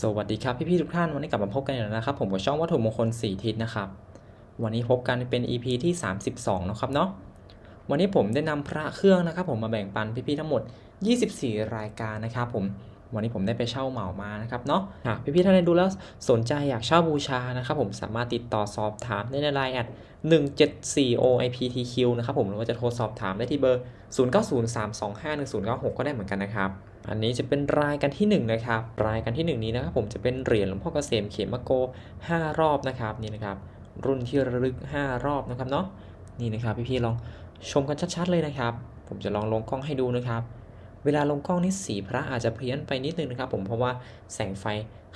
สวัสดีครับพี่ๆทุกท่านวันนี้กลับมาพบกันอีกแล้วนะครับ ผมกับช่องวัตถุมงคล4ทิศนะครับ วันนี้พบกันเป็น EP ที่ 32 นะครับเนาะวันนี้ผมได้นำพระเครื่องนะครับ ผมมาแบ่งปันพี่ๆทั้งหมด 24 รายการนะครับ ผมวันนี้ผมได้ไปเช่าเหมามานะครับเนาะหากพี่ๆท่านใดดูแล้วสนใจอยากเช่าบูชานะครับ ผมสามารถติดต่อสอบถามได้ในไลน์แอด174 OIPTQ นะครับผมหรือว่าจะโทรสอบถามได้ที่เบอร์ 0903251096 ก็ได้เหมือนกันนะครับ อันนี้จะเป็นรายกันที่ 1 นะครับ รายกันที่ 1 นี้นะครับผมจะเป็นเหรียญหลวงพ่อเกษมเขมโก 5 รอบนะครับนี่นะครับ รุ่นที่ระลึก 5 รอบนะครับเนาะนี่นะครับพี่ๆลองชมกันชัดๆเลยนะครับ ผมจะลองลงกล้องให้ดูนะครับ เวลาลงกล้องนี่สีพระอาจจะเพี้ยนไปนิดนึงนะครับ ผมเพราะว่าแสงไฟ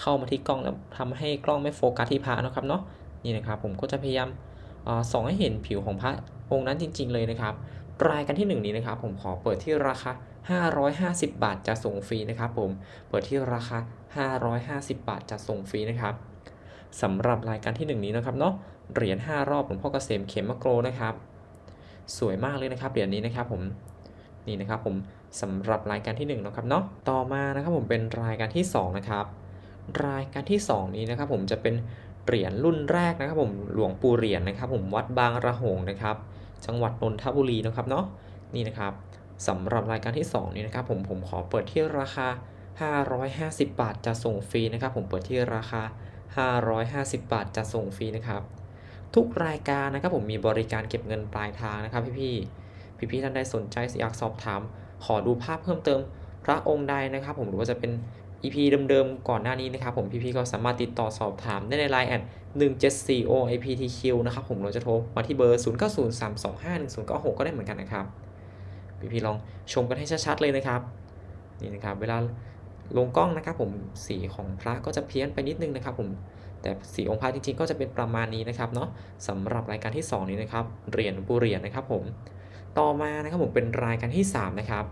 เข้ามาที่กล้องแล้วทำให้กล้องไม่โฟกัสที่พระนะครับเนาะนี่นะครับผมก็จะพยายามส่องให้เห็นผิวของพระองค์นั้นจริง ๆ เลยนะครับรายกันที่ 1 นี้นะครับ ผมขอเปิดที่ราคา 550 บาทจะส่งฟรีนะครับผม เปิดที่ราคา 550 บาทจะส่งฟรีนะครับสำหรับรายการที่ 1 นี้นะครับเนาะ เหรียญ 5 รอบหลวงพ่อเกษมเขมมะโกรนะครับ สวยมากเลยนะครับเหรียญนี้นะครับผม นี่นะครับผมสำหรับรายการที่1นะครับเนาะ ต่อมานะครับผมเป็นรายการที่ 2 นะครับ รายการที่ 2 นี้นะครับผมจะเป็นเหรียญรุ่นแรกนะครับผมหลวงปู่เหรียญนะครับ ผมวัดบางระหงนะครับ จังหวัดนนทบุรีนะครับเนาะ นี่นะครับ สำหรับรายการที่ 2 นี้นะครับผมผมขอเปิดที่ราคา 550 บาทจะส่งฟรีนะครับ ผมเปิดที่ราคา 550 บาทจะส่งฟรีนะครับ ทุกรายการนะครับผมมีบริการเก็บเงินปลายทางนะครับ พี่ๆพี่ๆท่านใดสนใจอยากสอบถาม ขอดูภาพเพิ่มเติมพระองค์ใดนะครับ ผมหรือว่าจะเป็น EP เดิมๆก่อนหน้านี้นะครับ ผมพี่ๆก็สามารถติดต่อสอบถามได้ใน Line แอด174 OIPTQ นะครับผมเราจะโทรมาที่เบอร์ 0903251096 ก็ได้เหมือนกันนะครับ พี่ๆลองชมกันให้ชัดๆเลยนะครับนี่นะครับเวลาลงกล้องนะครับผมสีของพระก็จะเพี้ยนไปนิดนึงนะครับผมแต่สีองค์พระจริงๆ ก็จะเป็นประมาณนี้นะครับเนาะสำหรับรายการที่ 2 นี้นะครับเหรียญบุเหรียญนะครับผมต่อมานะครับผมเป็นรายการที่ 3 นะครับ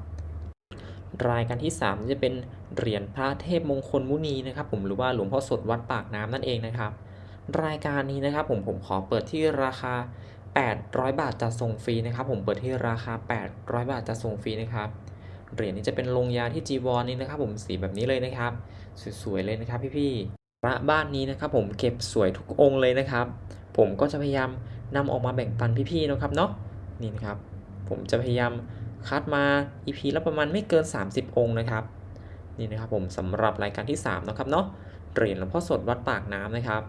รายการที่ 3 จะเป็นเหรียญพระเทพมงคลมุนีนะครับ ผมหรือว่าหลวงพ่อสดวัดปากน้ำนั่นเองนะครับ รายการนี้นะครับผมผมขอเปิดที่ราคา 800 บาทจะส่งฟรีนะครับผมเปิดที่ราคา 800 บาทจะส่งฟรีนะครับเหรียญนี้จะเป็นลงยาที่จีวรนนี้นะครับ ผมสีแบบนี้เลยนะครับ สวยๆเลยนะครับพี่ๆพระบ้านนี้นะครับ ผมเก็บสวยทุกองค์เลยนะครับ ผมก็จะพยายามนำออกมาแบ่งปันพี่ๆนะครับเนาะนี่นะครับ ผมจะพยายามคัดมา EP ละประมาณไม่เกิน 30 องค์นะครับนี่นะครับผมสำหรับรายการที่3นะครับเนาะเหรียญหลวงพ่อสดวัดปากน้ำนะครับ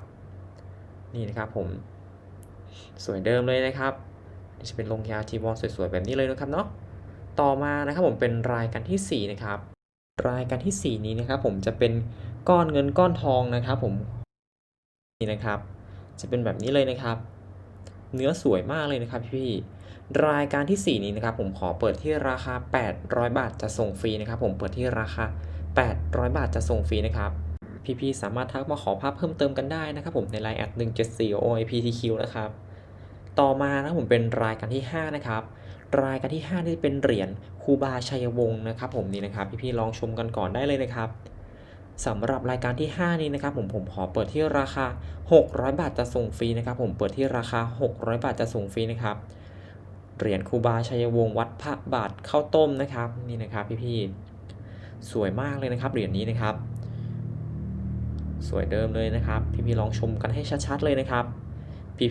นี่นะครับผม สวยเดิมเลยนะครับจะเป็นลงยาจีวรสวยๆแบบนี้เลยนะครับเนาะต่อมานะครับผมเป็นรายการที่4นะครับรายการที่ 4 นี้นะครับ ผมจะเป็นก้อนเงินก้อนทองนะครับผมนี่นะครับ จะเป็นแบบนี้เลยนะครับ เนื้อสวยมากเลยนะครับพี่ๆรายการที่ 4 นี้นะครับ ผมขอเปิดที่ราคา 800 บาทจะส่งฟรีนะครับ ผมเปิดที่ราคา 800 บาทจะส่งฟรีนะครับ พี่ๆสามารถทักมาขอภาพเพิ่มเติมกันได้นะครับผมใน line แอด174 OIPTQ นะครับต่อมานะผมเป็นรายการที่ 5 นะครับ รายการที่ 5 นี่เป็นเหรียญครูบาชัยวงศ์นะครับ ผมนี่นะครับพี่ๆลองชมกันก่อนได้เลยนะครับสำหรับรายการที่ 5 นี้นะครับผมผมขอเปิดที่ราคา 600 บาทจะส่งฟรีนะครับ ผมเปิดที่ราคา 600 บาทจะส่งฟรีนะครับเหรียญครูบาชัยวงศ์วัดพระบาทข้าวต้มนะครับนี่นะครับ พี่ๆสวยมากเลยนะครับเหรียญนี้นะครับ สวยเดิมเลยนะครับ พี่ๆลองชมกันให้ชัดๆเลยนะครับ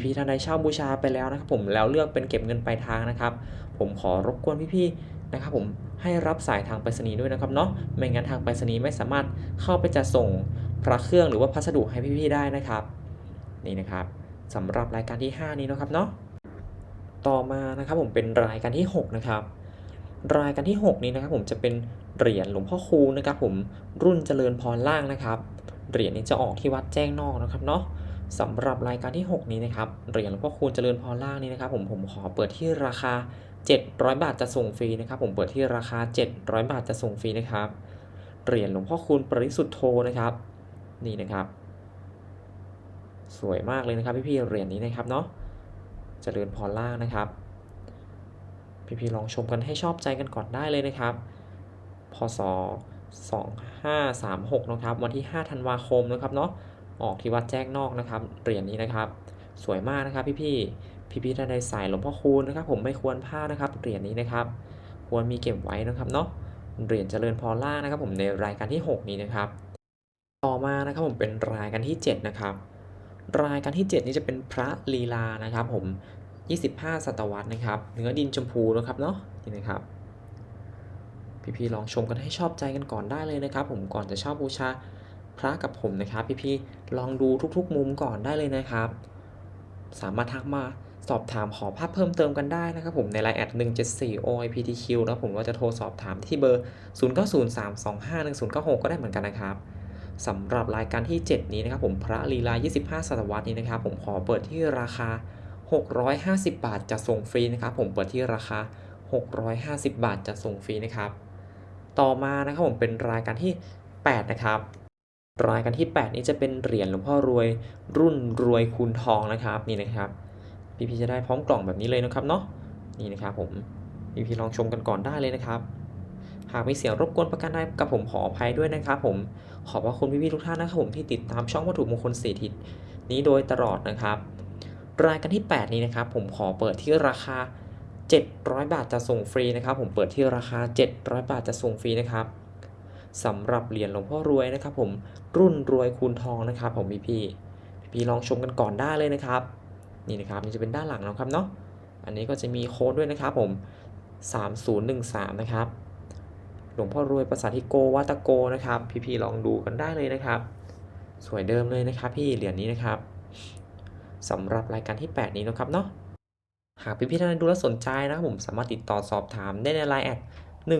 พี่ๆท่านใดเช่าบูชาไปแล้วนะครับ ผมแล้วเลือกเป็นเก็บเงินปลายทางนะครับ ผมขอรบกวนพี่ๆนะครับ ผมให้รับสายทางไปรษณีย์ด้วยนะครับเนาะไม่งั้นทางไปรษณีย์ไม่สามารถเข้าไปจะส่งพระเครื่องหรือว่าพัสดุให้พี่ๆได้นะครับ นี่นะครับสำหรับรายการที่ 5 นี้นะครับเนาะต่อมานะครับผมเป็นรายการที่ 6 นะครับ รายการที่ 6 นี้นะครับ ผมจะเป็นเหรียญหลวงพ่อคูนะครับ ผมรุ่นเจริญพรล่างนะครับ เหรียญนี้จะออกที่วัดแจ้งนอกนะครับเนาะสำหรับรายการที่ 6 นี้นะครับเหรียญหลวงพ่อคูณเจริญพรล่างนี้นะครับ ผมผมขอเปิดที่ราคา 700 บาทจะส่งฟรีนะครับ ผมเปิดที่ราคา 700 บาทจะส่งฟรีนะครับเหรียญหลวงพ่อคูณปริสุทธโธนะครับ นี่นะครับ สวยมากเลยนะครับพี่ๆเหรียญนี้นะครับเนาะเจริญพรล่างนะครับ พี่ๆลองชมกันให้ชอบใจกันก่อนได้เลยนะครับพศ 2536นะครับวันที่ 5 ธันวาคมนะครับเนาะออกที่วัดแจ้งนอกนะครับเหรียญนี้นะครับ สวยมากนะครับพี่ๆพี่ๆท่านใดสายหลวงพ่อคูณนะครับ ผมไม่ควรพลาดนะครับเหรียญนี้นะครับ ควรมีเก็บไว้นะครับเนาะเหรียญเจริญพรล่านะครับ ผมในรายการที่ 6 นี้นะครับ ต่อมานะครับผมเป็นรายการที่ 7 นะครับ รายการที่ 7 นี่จะเป็นพระลีลานะครับ ผม 25 ศตวรรษนะครับ เนื้อดินชมพูนะครับเนาะนี่นะครับ พี่ๆลองชมกันให้ชอบใจกันก่อนได้เลยนะครับ ผมก่อนจะเช่าบูชาพระกับผมนะครับ พี่ๆลองดูทุกๆ มุมก่อนได้เลยนะครับ สามารถทักมาสอบถามขอภาพเพิ่มเติมกันได้นะครับผมในไลน์แอด174 OIPTQ แล้วผมว่าจะโทรสอบถามที่เบอร์ 0903251096 ก็ได้เหมือนกันนะครับสำหรับรายการที่ 7 นี้นะครับผมพระลีลา 25 ศตวรรษนี้นะครับผมขอเปิดที่ราคา 650 บาทจะส่งฟรีนะครับผมเปิดที่ราคา 650 บาทจะส่งฟรีนะครับ ต่อมานะครับผมเป็นรายการที่ 8 นะครับ รายการที่ 8 นี้จะเป็นเหรียญหลวงพ่อรวย รุ่นรวยคูณทองนะครับนี่นะครับ พี่พีจะได้พร้อมกล่องแบบนี้เลยนะครับเนาะนี่นะครับผมพี่พีลองชมกันก่อนได้เลยนะครับ หากมีเสียงรบกวนประการใดกับผมขออภัยด้วยนะครับผมขอบพระคุณพี่ๆทุกท่านนะครับผมที่ติดตามช่องวัตถุมงคลสีทิศนี้โดยตลอดนะครับ รายการที่ 8 นี้นะครับผมขอเปิดที่ราคา 700 บาทจะส่งฟรีนะครับ ผมเปิดที่ราคา 700 บาทจะส่งฟรีนะครับสำหรับเหรียญหลวงพ่อรวยนะครับ ผมรุ่นรวยคูณทองนะครับ ผมพี่พี่พี่ลองชมกันก่อนได้เลยนะครับ นี่นะครับนี่จะเป็นด้านหลังนะครับเนาะอันนี้ก็จะมีโค้ดด้วยนะครับ ผม 3013 นะครับหลวงพ่อรวยภาษาทิโกวัตโกนะครับ พี่ๆลองดูกันได้เลยนะครับ สวยเดิมเลยนะครับ พี่เหรียญนี้นะครับสำหรับรายการที่ 8 นี้นะครับเนาะ หากพี่ๆท่านใดดูแล้วสนใจนะครับผมสามารถติดต่อสอบถามได้ในไลน์แอด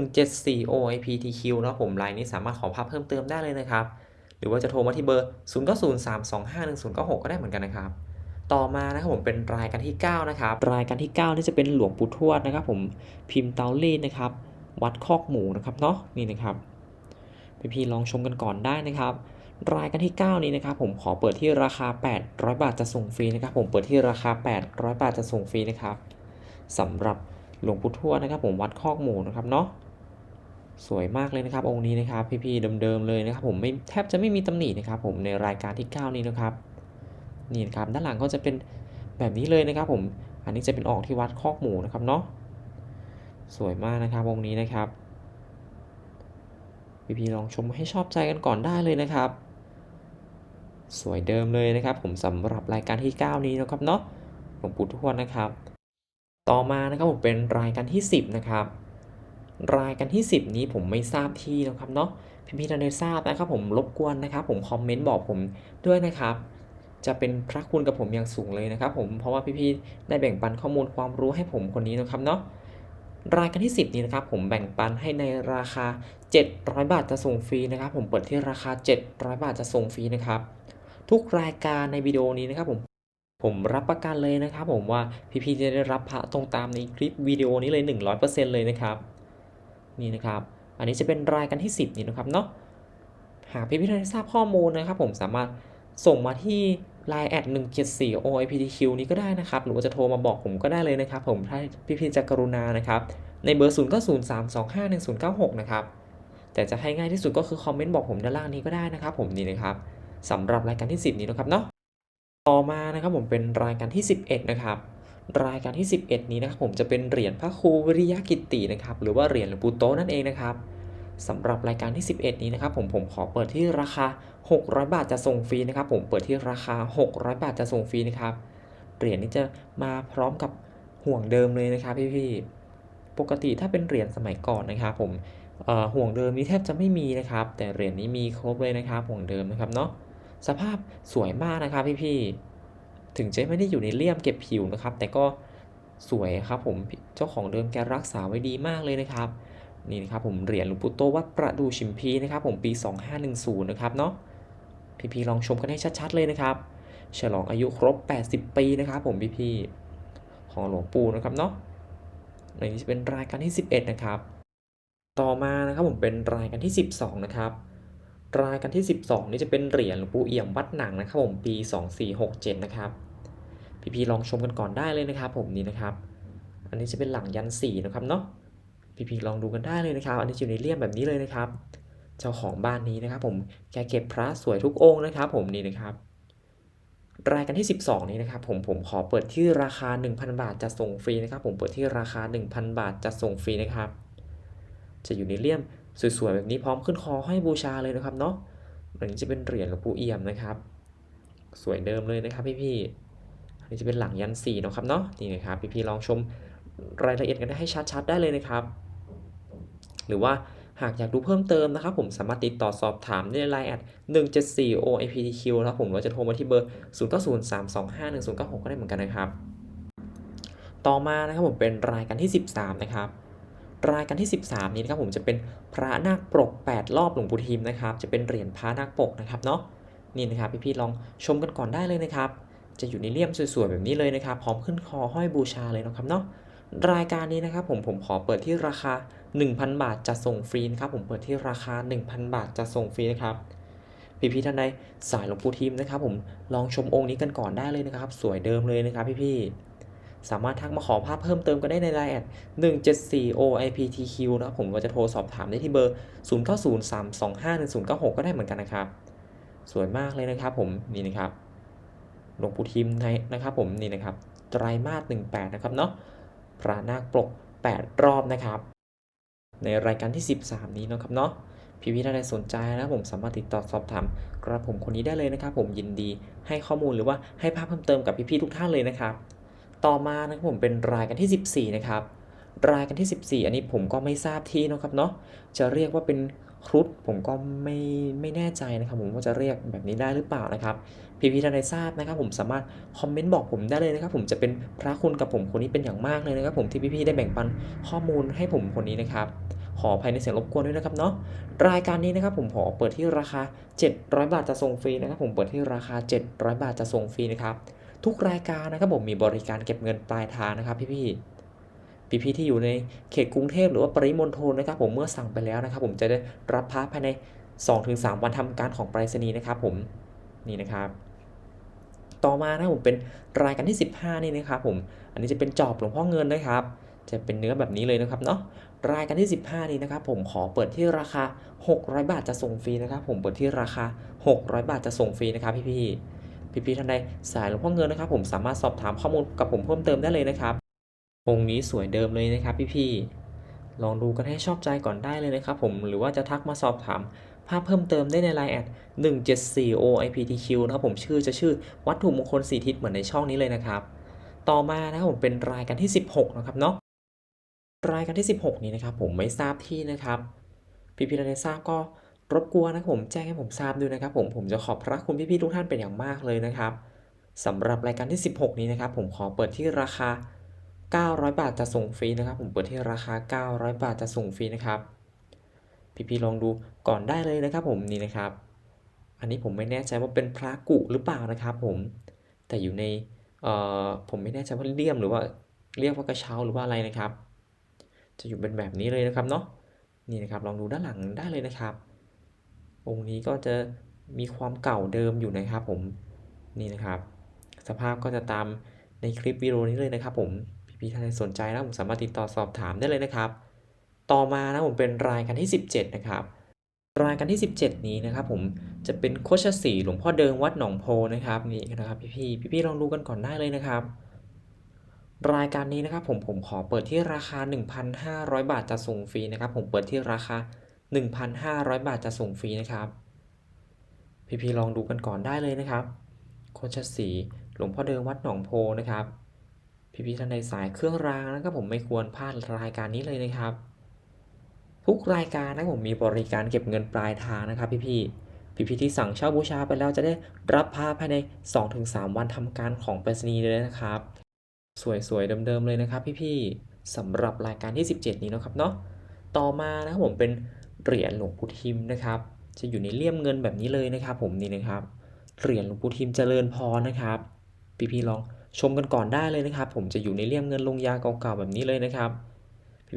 174 OIPTQ นะครับผมไลน์นี้สามารถขอภาพเพิ่มเติมได้เลยนะครับ หรือว่าจะโทรมาที่เบอร์ 0903251096 ก็ได้เหมือนกันนะครับ ต่อมานะครับผมเป็นรายการที่ 9 นะครับ รายการที่ 9 นี่จะเป็นหลวงปู่ทวดนะครับผมพิมพ์เตาลีดนะครับ วัดคอกหมูนะครับเนาะนี่นะครับ พี่ๆลองชมกันก่อนได้นะครับ รายการที่ 9 นี้นะครับผมขอเปิดที่ราคา 800 บาทจะส่งฟรีนะครับผมเปิดที่ราคา 800 บาทจะส่งฟรีนะครับสำหรับหลวงปู่ทวดนะครับ ผมวัดคอกหมูนะครับเนาะสวยมากเลยนะครับ องค์นี้นะครับ พี่ๆเดิมๆเลยนะครับ ผมไม่แทบจะไม่มีตำหนินะครับ ผมในรายการที่ 9 นี้นะครับนี่นะครับด้านหลังก็จะเป็นแบบนี้เลยนะครับ ผมอันนี้จะเป็นออกที่วัดคอกหมูนะครับเนาะสวยมากนะครับองค์นี้นะครับพี่ๆลองชมให้ชอบใจกันก่อนได้เลยนะครับ สวยเดิมเลยนะครับ ผมสำหรับรายการที่ 9 นี้นะครับเนาะหลวงปู่ทวดนะครับ ต่อมานะครับผมเป็นรายการที่ 10 นะครับ รายการที่ 10 นี้ผมไม่ทราบที่นะครับเนาะพี่ๆท่านใดทราบนะครับ ผมรบกวนนะครับ ผมคอมเมนต์บอกผมด้วยนะครับจะเป็นพระคุณกับผมอย่างสูงเลยนะครับ ผมเพราะว่าพี่ๆได้แบ่งปันข้อมูลความรู้ให้ผมคนนี้นะครับเนาะรายการที่ 10 นี้นะครับ ผมแบ่งปันให้ในราคา 700 บาทจะส่งฟรีนะครับ ผมเปิดที่ราคา 700 บาทจะส่งฟรีนะครับ ทุกรายการในวิดีโอนี้นะครับผม ผมรับประกันเลยนะครับผมว่าพี่ๆจะได้รับพระตรงตามในคลิปวิดีโอนี้เลย 100%เลยนะครับนี่นะครับ อันนี้จะเป็นรายการที่ 10 นี่นะครับเนาะหากพี่ๆท่านทราบข้อมูลนะครับ ผมสามารถส่งมาที่ Line แอด174 OIPTQ นี้ก็ได้นะครับ หรือว่าจะโทรมาบอกผมก็ได้เลยนะครับ ผมถ้าพี่ๆจะกรุณานะครับ ในเบอร์ 0903251096 นะครับ แต่จะให้ง่ายที่สุดก็คือคอมเมนต์บอกผมด้านล่างนี้ก็ได้นะครับ ผมนี่นะครับ สำหรับรายการที่ 10 นี้นะครับเนาะต่อมานะครับผมเป็นรายการที่ 11 นะครับ รายการที่ 11 นี้นะครับผมจะเป็นเหรียญพระครูวิริยกิตตินะครับหรือว่าเหรียญหลวงปู่โตนั่นเองนะครับสำหรับรายการที่ 11 นี้นะครับผมผมขอเปิดที่ราคา 600 บาทจะส่งฟรีนะครับ ผมเปิดที่ราคา 600 บาทจะส่งฟรีนะครับเหรียญนี้จะมาพร้อมกับห่วงเดิมเลยนะครับพี่ๆปกติถ้าเป็นเหรียญสมัยก่อนนะครับ ผมเอ่อห่วงเดิมนี้แทบจะไม่มีนะครับ แต่เหรียญนี้มีครบเลยนะครับห่วงเดิมนะครับเนาะ สภาพสวยมากนะครับพี่ๆ ถึงจะไม่ได้อยู่ในเลี่ยมเก็บผิวนะครับ แต่ก็สวยครับผมเจ้าของเดิมแกรักษาไว้ดีมากเลยนะครับ นี่นะครับผมเหรียญหลวงปู่โตวัดประดูชิมพีนะครับผมปี 2510 นะครับเนาะพี่ๆลองชมกันให้ชัดๆเลยนะครับฉลองอายุครบ 80 ปีนะครับผมพี่ๆของหลวงปู่นะครับเนาะในนี้จะเป็นรายการที่ 11 นะครับ ต่อมานะครับผมเป็นรายการที่ 12 นะครับ รายการที่ 12 นี่จะเป็นเหรียญหลวงปู่เอี่ยมวัดหนังนะครับผมปี 2467 นะครับ พี่ๆลองชมกันก่อนได้เลยนะครับ ผมนี่นะครับ อันนี้จะเป็นหลังยันสีนะครับเนาะพี่ๆลองดูกันได้เลยนะครับ อันนี้อยู่ในเลี่ยมแบบนี้เลยนะครับ เจ้าของบ้านนี้นะครับ ผมแกเก็บพระสวยทุกองค์นะครับ ผมนี่นะครับรายการที่ 12 นี้นะครับผมผมขอเปิดที่ราคา 1,000 บาทจะส่งฟรีนะครับ ผมเปิดที่ราคา 1,000 บาทจะส่งฟรีนะครับ จะอยู่ในเลี่ยม สวยๆแบบนี้พร้อมขึ้นคอให้บูชาเลยนะครับเนาะเหรียญนี้จะเป็นเหรียญหลวงปู่เอี่ยมนะครับ สวยเดิมเลยนะครับพี่ๆอันนี้จะเป็นหลังยันสีเนะครับเนาะนี่นะครับพี่ๆลองชมรายละเอียดกันได้ให้ชัดๆได้เลยนะครับ หรือว่าหากอยากดูเพิ่มเติมนะครับ ผมสามารถติดต่อสอบถามได้ในไลน์แอด174 OAPTQ นะครับผมหรือว่าจะโทรมาที่เบอร์ 0903251096 ก็ได้เหมือนกันนะครับ ต่อมานะครับผมเป็นรายการที่ 13 นะครับ รายการที่ 13 นี้นะครับผมจะเป็นพระนาคปก 8 รอบหลวงปู่ทิมนะครับ จะเป็นเหรียญพระนาคปกนะครับเนาะนี่นะครับพี่ๆลองชมกันก่อนได้เลยนะครับ จะอยู่ในเลี่ยมสวยๆแบบนี้เลยนะครับ พร้อมขึ้นคอห้อยบูชาเลยนะครับเนาะรายการนี้นะครับผมผมขอเปิดที่ราคา 1,000 บาทจะส่งฟรีนะครับผมเปิดที่ราคา 1,000 บาทจะส่งฟรีนะครับพี่ๆท่านใดสายหลวงปู่ทิมนะครับ ผมลองชมองค์นี้กันก่อนได้เลยนะครับ สวยเดิมเลยนะครับ พี่ๆ สามารถทักมาขอภาพเพิ่มเติมกันได้ในไลน์แอด174 OIPTQ นะครับผมก็จะโทรสอบถามได้ที่เบอร์ 0903251096 ก็ได้เหมือนกันนะครับสวยมากเลยนะครับผมนี่นะครับหลวงปู่ทิมในนะครับผมนี่นะครับไตรมาส18 นะครับเนาะพระนาคปก8 รอบนะครับ ในรายการที่ 13 นี้นะครับเนาะพี่พี่ท่านใดสนใจนะผมสามารถติดต่อสอบถามกระผมคนนี้ได้เลยนะครับ ผมยินดีให้ข้อมูลหรือว่าให้ภาพเพิ่มเติมกับพี่พี่ๆทุกท่านเลยนะครับ ต่อมานะครับผมเป็นรายการที่ 14 นะครับ รายการที่ 14 อันนี้ผมก็ไม่ทราบที่นะครับเนาะจะเรียกว่าเป็นครุฑผมก็ไม่ไม่แน่ใจนะครับ ผมว่าจะเรียกแบบนี้ได้หรือเปล่านะครับพี่พี่ๆท่านใดทราบนะครับ ผมสามารถคอมเมนต์บอกผมได้เลยนะครับ ผมจะเป็นพระคุณกับผมคนนี้เป็นอย่างมากเลยนะครับ ผมที่พี่ๆได้แบ่งปันข้อมูลให้ผมคนนี้นะครับขออภัยในเสียงรบกวนด้วยนะครับเนาะรายการนี้นะครับผมขอเปิดที่ราคา 700 บาทจะส่งฟรีนะครับ ผมเปิดที่ราคา 700 บาทจะส่งฟรีนะครับ ทุกรายการนะครับผมมีบริการเก็บเงินปลายทางนะครับ พี่ๆพี่ๆที่อยู่ในเขตกรุงเทพหรือว่าปริมณฑลนะครับ ผมเมื่อสั่งไปแล้วนะครับ ผมจะได้รับพระภายใน 2-3 วันทำการของไปรษณีย์นะครับ ผมนี่นะครับ ต่อมานะผมเป็นรายการที่ 15 นี่นะครับ ผม อันนี้จะเป็นจอบหลวงพ่อเงินนะครับ จะเป็นเนื้อแบบนี้เลยนะครับเนาะรายการที่ 15 นี้นะครับ ผมขอเปิดที่ราคา 600 บาทจะส่งฟรีนะครับ ผมเปิดที่ราคา 600 บาทจะส่งฟรีนะครับ พี่ๆ พี่ๆท่านใดสายหลวงพ่อเงินนะครับ ผมสามารถสอบถามข้อมูลกับผมเพิ่มเติมได้เลยนะครับองค์นี้สวยเดิมเลยนะครับพี่ๆลองดูกันให้ชอบใจก่อนได้เลยนะครับผมหรือว่าจะทักมาสอบถามภาพเพิ่มเติมได้ใน Line แอด174 OIPTQ นะครับผมชื่อจะชื่อวัตถุมงคลสีทิศเหมือนในช่องนี้เลยนะครับ ต่อมานะครับผมเป็นรายการที่ 16 นะครับเนาะรายการที่ 16 นี้นะครับผมไม่ทราบที่นะครับ พี่พี่ๆท่านใดทราบก็ รบกวนนะผมแจ้งให้ผมทราบด้วยนะครับ ผมผมจะขอบพระคุณพี่ๆทุกท่านเป็นอย่างมากเลยนะครับสำหรับรายการที่ 16 นี้นะครับ ผมขอเปิดที่ราคา 900 บาทจะส่งฟรีนะครับ ผมเปิดที่ราคา 900 บาทจะส่งฟรีนะครับ พี่ๆลองดูก่อนได้เลยนะครับ ผมนี่นะครับ อันนี้ผมไม่แน่ใจว่าเป็นพระกุหรือเปล่านะครับ ผมแต่อยู่ในเอ่อผมไม่แน่ใจว่าเลี่ยมหรือว่าเรียกว่ากระเช้าหรือว่าอะไรนะครับ จะอยู่เป็นแบบนี้เลยนะครับเนาะนี่นะครับลองดูด้านหลังได้เลยนะครับ องค์นี้ก็จะมีความเก่าเดิมอยู่นะครับผมนี่นะครับ สภาพก็จะตามในคลิปวิดีโอนี้เลยนะครับผมพี่ๆท่านใดสนใจนะผมสามารถติดต่อสอบถามได้เลยนะครับ ต่อมานะผมเป็นรายการที่ 17 นะครับ รายการที่ 17 นี้นะครับผมจะเป็นโคชสีหลวงพ่อเดิงวัดหนองโพนะครับนี่นะครับพี่ๆพี่ๆลองดูกันก่อนได้เลยนะครับรายการนี้นะครับผมผมขอเปิดที่ราคา 1,500 บาทจะส่งฟรีนะครับ ผมเปิดที่ราคา 1,500 บาทจะส่งฟรีนะครับ พี่ๆลองดูกันก่อนได้เลยนะครับ โคชสีหลวงพ่อเดิงวัดหนองโพนะครับ พี่ๆท่านใดสายเครื่องรางนะครับผมไม่ควรพลาดรายการนี้เลยนะครับ ทุกรายการนะผมมีบริการเก็บเงินปลายทางนะครับ พี่ๆพี่ๆที่สั่งเช่าบูชาไปแล้วจะได้รับผ้าภายใน 2-3 วันทำการของไปรษณีย์เลยนะครับ สวยๆเดิมๆเลยนะครับ พี่ๆสำหรับรายการที่ 17 นี้นะครับเนาะต่อมานะครับผมเป็น เหรียญหลวงปู่ทิมนะครับ จะอยู่ในเลี่ยมเงินแบบนี้เลยนะครับผมนี่นะครับ เหรียญหลวงปู่ทิมเจริญพรนะครับ พี่ๆลองชมกันก่อนได้เลยนะครับ ผมจะอยู่ในเลี่ยมเงินลงยาเก่าๆแบบนี้เลยนะครับ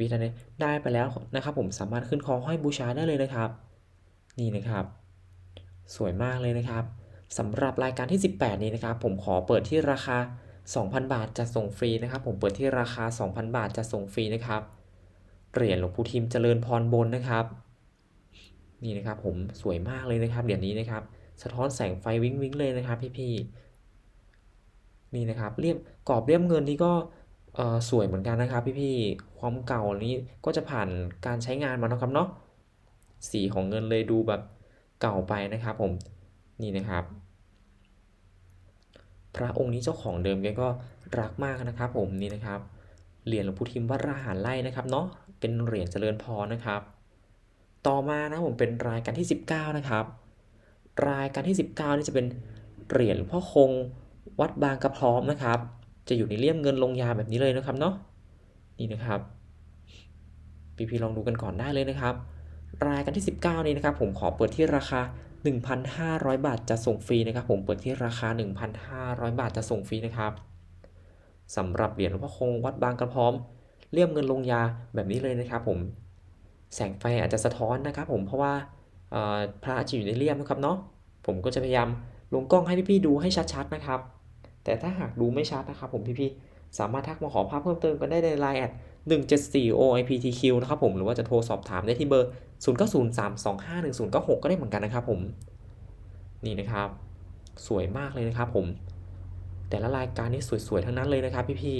พี่ๆท่านใดได้ไปแล้วนะครับ ผมสามารถขึ้นคอห้อยบูชาได้เลยนะครับ นี่นะครับ สวยมากเลยนะครับสำหรับรายการที่ 18 นี้นะครับ ผมขอเปิดที่ราคา 2,000 บาทจะส่งฟรีนะครับ ผมเปิดที่ราคา 2,000 บาทจะส่งฟรีนะครับเหรียญหลวงปู่ทิมเจริญพรบนนะครับ นี่นะครับผมสวยมากเลยนะครับเหรียญนี้นะครับ สะท้อนแสงไฟวิ้งวิ้งเลยนะครับพี่ๆนี่นะครับเรียบกรอบเรียบเงินนี่ก็สวยเหมือนกันนะครับพี่ๆความเก่านี้ก็จะผ่านการใช้งานมาเนาะครับเนาะสีของเงินเลยดูแบบเก่าไปนะครับผมนี่นะครับ พระองค์นี้เจ้าของเดิมแกก็รักมากนะครับ ผมนี่นะครับเหรียญหลวงปู่ทิมวัดราหารไร่นะครับเนาะเป็นเหรียญเจริญพรนะครับ ต่อมานะผมเป็นรายการที่ 19 นะครับ รายการที่ 19 นี่จะเป็นเหรียญพ่อคงวัดบางกระพร้อมนะครับ จะอยู่ในเลี่ยมเงินลงยาแบบนี้เลยนะครับเนาะนี่นะครับพี่พี่ๆลองดูกันก่อนได้เลยนะครับ รายการที่ 19 นี้นะครับ ผมขอเปิดที่ราคา 1,500 บาทจะส่งฟรีนะครับ ผมเปิดที่ราคา 1,500 บาทจะส่งฟรีนะครับสำหรับเหรียญหลวงพ่อคงวัดบางกระพร้อมเลี่ยมเงินลงยาแบบนี้เลยนะครับ ผม แสงไฟอาจจะสะท้อนนะครับผมเพราะว่าเอ่อพระจะอยู่ในเลี่ยมนะครับเนาะผมก็จะพยายามลงกล้องให้พี่ๆดูให้ชัดๆนะครับ แต่ถ้าหากดูไม่ชัดนะครับผมพี่ๆสามารถทักมาขอภาพเพิ่มเติมกันได้ใน Line แอด174 OIPTQ นะครับผมหรือว่าจะโทรสอบถามได้ที่เบอร์ 0903251096 ก็ได้เหมือนกันนะครับผมนี่นะครับ สวยมากเลยนะครับผม แต่ละรายการนี้สวยๆทั้งนั้นเลยนะครับพี่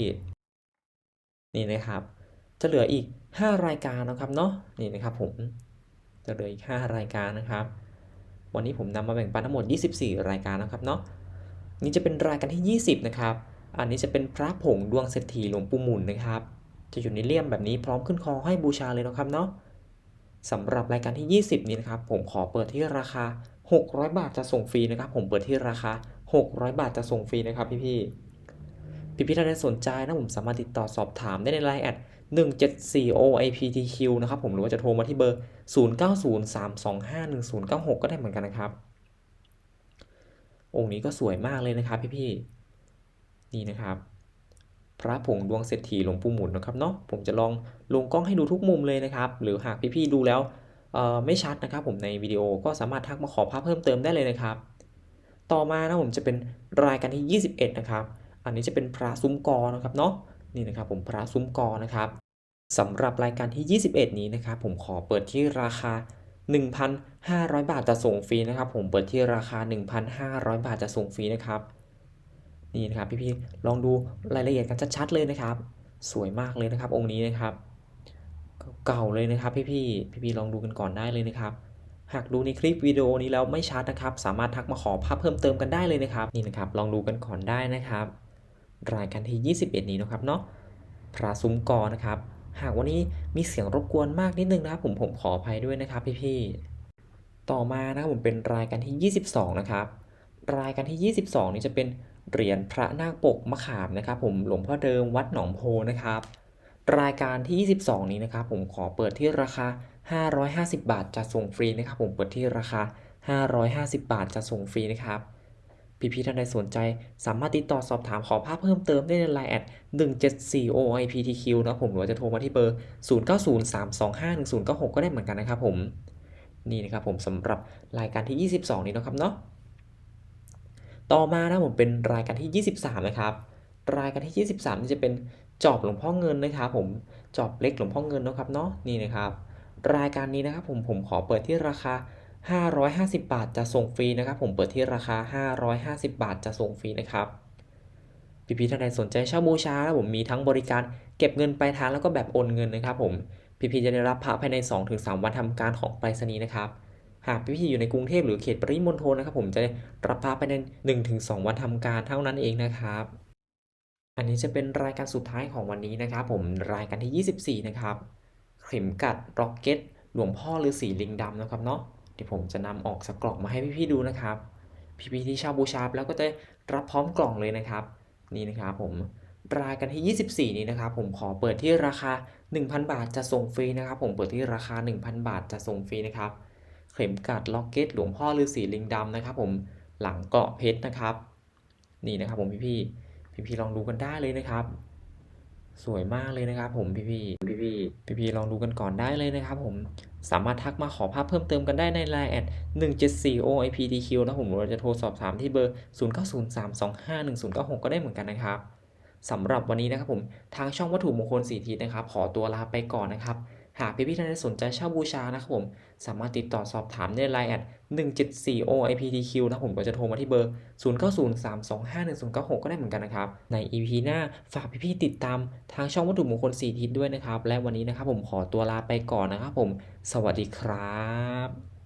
ๆนี่นะครับ จะเหลืออีก 5 รายการนะครับเนาะนี่นะครับผมจะเหลืออีก 5 รายการนะครับ วันนี้ผมนำมาแบ่งปันทั้งหมด 24 รายการนะครับเนาะนี่จะเป็นรายการที่ 20 นะครับ อันนี้จะเป็นพระผงดวงเศรษฐีหลวงปู่หมุนนะครับ จะอยู่ในเลี่ยมแบบนี้พร้อมขึ้นคอให้บูชาเลยนะครับเนาะสำหรับรายการที่ 20 นี้นะครับ ผมขอเปิดที่ราคา 600 บาทจะส่งฟรีนะครับ ผมเปิดที่ราคา 600 บาทจะส่งฟรีนะครับพี่ๆพี่ๆท่านใดสนใจนะผมสามารถติดต่อสอบถามได้ในไลน์แอด 174 OIPTQ นะครับผมหรือว่าจะโทรมาที่เบอร์ 0903251096 ก็ได้เหมือนกันนะครับ องค์นี้ก็สวยมากเลยนะครับพี่ๆนี่นะครับ พระผงดวงเศรษฐีหลวงปู่หมุนนะครับเนาะผมจะลองลงกล้องให้ดูทุกมุมเลยนะครับ หรือหากพี่ๆดูแล้วไม่ชัดนะครับ ผมในวิดีโอก็สามารถทักมาขอภาพเพิ่มเติมได้เลยนะครับ ต่อมานะผมจะเป็นรายการที่ 21 นะครับ อันนี้จะเป็นพระซุ้มกอนะครับเนาะ นี่นะครับผมพระซุ้มกอนะครับสำหรับรายการที่ 21 นี้นะครับผมขอเปิดที่ราคา 1,500 บาทจะส่งฟรีนะครับ ผมเปิดที่ราคา 1,500 บาทจะส่งฟรีนะครับนี่นะครับพี่ๆลองดูรายละเอียดกันชัดๆเลยนะครับ สวยมากเลยนะครับ องค์นี้นะครับ เก่าเลยนะครับ พี่ๆพี่ๆลองดูกันก่อนได้เลยนะครับ หากดูในคลิปวิดีโอนี้แล้วไม่ชัดนะครับ สามารถทักมาขอภาพเพิ่มเติมกันได้เลยนะครับนี่นะครับ ลองดูกันก่อนได้นะครับ รายการที่ 21 นี้นะครับเนาะพระซุ้มกอนะครับ หากวันนี้มีเสียงรบกวนมากนิดนึงนะครับผมผมขออภัยด้วยนะครับพี่ๆ ต่อมานะครับผมเป็นรายการที่ 22 นะครับ รายการที่ 22 นี้จะเป็นเหรียญพระนาคปกมะขามนะครับ ผมหลวงพ่อเดิมวัดหนองโพนะครับ รายการที่ 22 นี้นะครับผมขอเปิดที่ราคา 550 บาทจะส่งฟรีนะครับ ผมเปิดที่ราคา 550 บาทจะส่งฟรีนะครับ พี่ๆท่านใดสนใจ สามารถติดต่อสอบถามขอภาพเพิ่มเติมได้ใน Line แอด174 OIPTQ นะผมหรือจะโทรมาที่เบอร์ 0903251096 ก็ได้เหมือนกันนะครับผม นี่นะครับผมสำหรับรายการที่ 22 นี้นะครับเนาะต่อมานะผมเป็นรายการที่ 23 นะครับ รายการที่ 23 นี่จะเป็นจอบหลวงพ่อเงินนะครับผมจอบเล็กหลวงพ่อเงินนะครับเนาะนี่นะครับ รายการนี้นะครับผมผมขอเปิดที่ราคา 550 บาทจะส่งฟรีนะครับ ผมเปิดที่ราคา 550 บาทจะส่งฟรีนะครับพี่ๆท่านใดสนใจเช่าบูชาแล้วผมมีทั้งบริการเก็บเงินปลายทางแล้วก็แบบโอนเงินนะครับ ผมพี่ๆจะได้รับพระภายใน 2-3 วันทำการของไปรษณีย์นะครับหากพี่ๆอยู่ในกรุงเทพหรือเขตปริมณฑลนะครับ ผมจะได้รับพระภายใน1-2 วันทำการเท่านั้นเองนะครับ อันนี้จะเป็นรายการสุดท้ายของวันนี้นะครับ ผมรายการที่ 24 นะครับเข็มกัดร็อกเก็ตหลวงพ่อฤาษีลิงดำนะครับเนาะ เดี๋ยวผมจะนำออกสักกล่องมาให้พี่ๆดูนะครับ พี่ๆที่เช่าบูชาแล้วก็จะรับพร้อมกล่องเลยนะครับ นี่นะครับผมรายการที่ 24 นี้นะครับ ผมขอเปิดที่ราคา 1,000 บาทจะส่งฟรีนะครับ ผมเปิดที่ราคา 1,000 บาทจะส่งฟรีนะครับ เข็มกัดล็อกเก็ตหลวงพ่อฤาษีลิงดำนะครับ ผมหลังเกาะเพชรนะครับ นี่นะครับผมพี่ๆพี่ๆลองดูกันได้เลยนะครับ สวยมากเลยนะครับ ผมพี่พี่พี่พี่พี่พี่ๆลองดูกันก่อนได้เลยนะครับ ผม สามารถทักมาขอภาพเพิ่มเติมกันได้ใน Line แอด 174oipdq นะผมเราจะโทรสอบถามที่เบอร์ 0903251096 ก็ได้เหมือนกันนะครับสำหรับวันนี้นะครับผมทางช่องวัตถุมงคลสีทิศนะครับ ขอตัวลาไปก่อนนะครับ หากพี่ๆท่านใดสนใจเช่าบูชานะครับผม สามารถติดต่อสอบถามได้ในไลน์แอด174 OIPTQ นะผมก็จะโทรมาที่เบอร์ 0903251096 ก็ได้เหมือนกันนะครับ ใน EP หน้าฝากพี่ๆติดตามทางช่องวัตถุมงคล4ทิศด้วยนะครับ และวันนี้นะครับผมขอตัวลาไปก่อนนะครับผม สวัสดีครับ